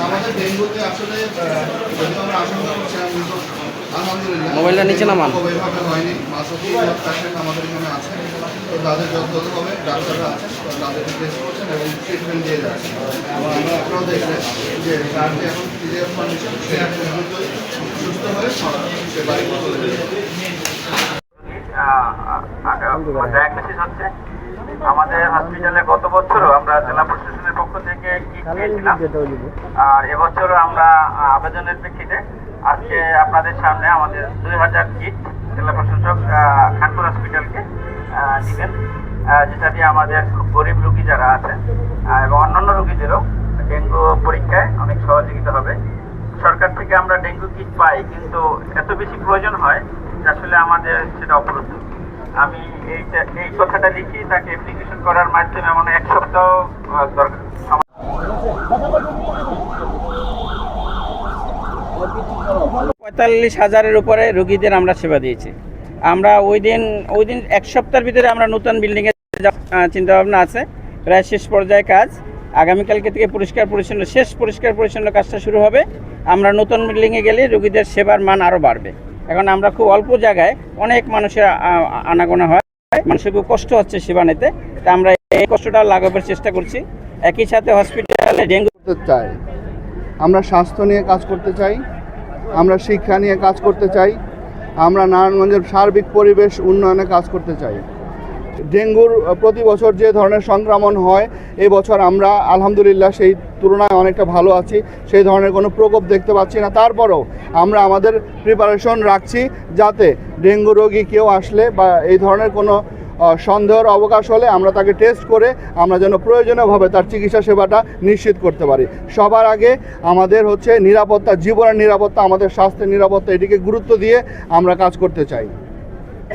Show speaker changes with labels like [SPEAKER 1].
[SPEAKER 1] আমাদের আসলে আমরা
[SPEAKER 2] মোবাইলটা নিচে নামান।
[SPEAKER 1] হয়নি আমাদের এখানে আছে তো ডাক্তাররা টেস্ট করছেন এবং ট্রিটমেন্ট দিয়ে যাচ্ছে এবং আপনারাও দেখবেন যে এখন সুস্থ হয়ে সে
[SPEAKER 3] আমাদের হসপিটালে গত বছরও আমরা জেলা প্রশাসনের পক্ষ থেকে কিট পেয়েছিলাম আর এবছরও আমরা আবেদনের প্রেক্ষিতে আজকে আপনাদের সামনে আমাদের দুই হাজার কিট জেলা প্রশাসক খানপুর হসপিটালকে দিবেন। যেটা দিয়ে আমাদের খুব গরিব রোগী যারা আছে এবং অন্যান্য রোগীদেরও ডেঙ্গু পরীক্ষায় অনেক সহযোগিতা হবে। সরকার থেকে আমরা ডেঙ্গু কিট পাই কিন্তু এত বেশি প্রয়োজন হয় যে আসলে আমাদের সেটা অপলব্ধ আমি এইটা, এই কথাটা লিখি, তাকে অ্যাপ্লিকেশন করার মাধ্যমে মানে এক সপ্তাহ দরকার।
[SPEAKER 2] পঁয়তাল্লিশ হাজারের উপরে রুগীদের আমরা সেবা দিয়েছি। আমরা ওই দিন ওই দিন এক সপ্তাহের ভিতরে আমরা নতুন বিল্ডিংয়ে চিন্তা ভাবনা আছে। প্রায় শেষ পর্যায়ে কাজ। আগামীকালকে থেকে পরিষ্কার পরিচ্ছন্ন, শেষ পরিষ্কার পরিচ্ছন্ন কাজটা শুরু হবে। আমরা নতুন বিল্ডিংয়ে গেলে রুগীদের সেবার মান আরও বাড়বে। এখন আমরা খুব অল্প জায়গায় অনেক মানুষের আনাগোনা হয়। মানুষের খুব কষ্ট হচ্ছে সেবা নিতে। তা আমরা এই কষ্টটা লাঘবের চেষ্টা করছি। একই সাথে হসপিটালে ডেঙ্গু
[SPEAKER 1] চাই। আমরা স্বাস্থ্য নিয়ে কাজ করতে চাই। আমরা শিক্ষা নিয়ে কাজ করতে চাই। আমরা নারায়ণগঞ্জের সার্বিক পরিবেশ উন্নয়নে কাজ করতে চাই। ডেঙ্গুর প্রতি বছর যে ধরনের সংক্রমণ হয়, এই বছর আমরা আলহামদুলিল্লাহ সেই তুলনায় অনেকটা ভালো আছি। সেই ধরনের কোনো প্রকোপ দেখতে পাচ্ছি না। তারপরেও আমরা আমাদের প্রিপারেশন রাখছি যাতে ডেঙ্গু রোগী কেউ আসলে বা এই ধরনের কোনো সন্দেহের অবকাশ হলে আমরা তাকে টেস্ট করে আমরা যেন প্রয়োজনীয়ভাবে তার চিকিৎসা সেবাটা নিশ্চিত করতে পারি। সবার আগে আমাদের হচ্ছে নিরাপত্তা, জীবনের নিরাপত্তা, আমাদের স্বাস্থ্যের নিরাপত্তা, এটিকে গুরুত্ব দিয়ে আমরা কাজ করতে চাই।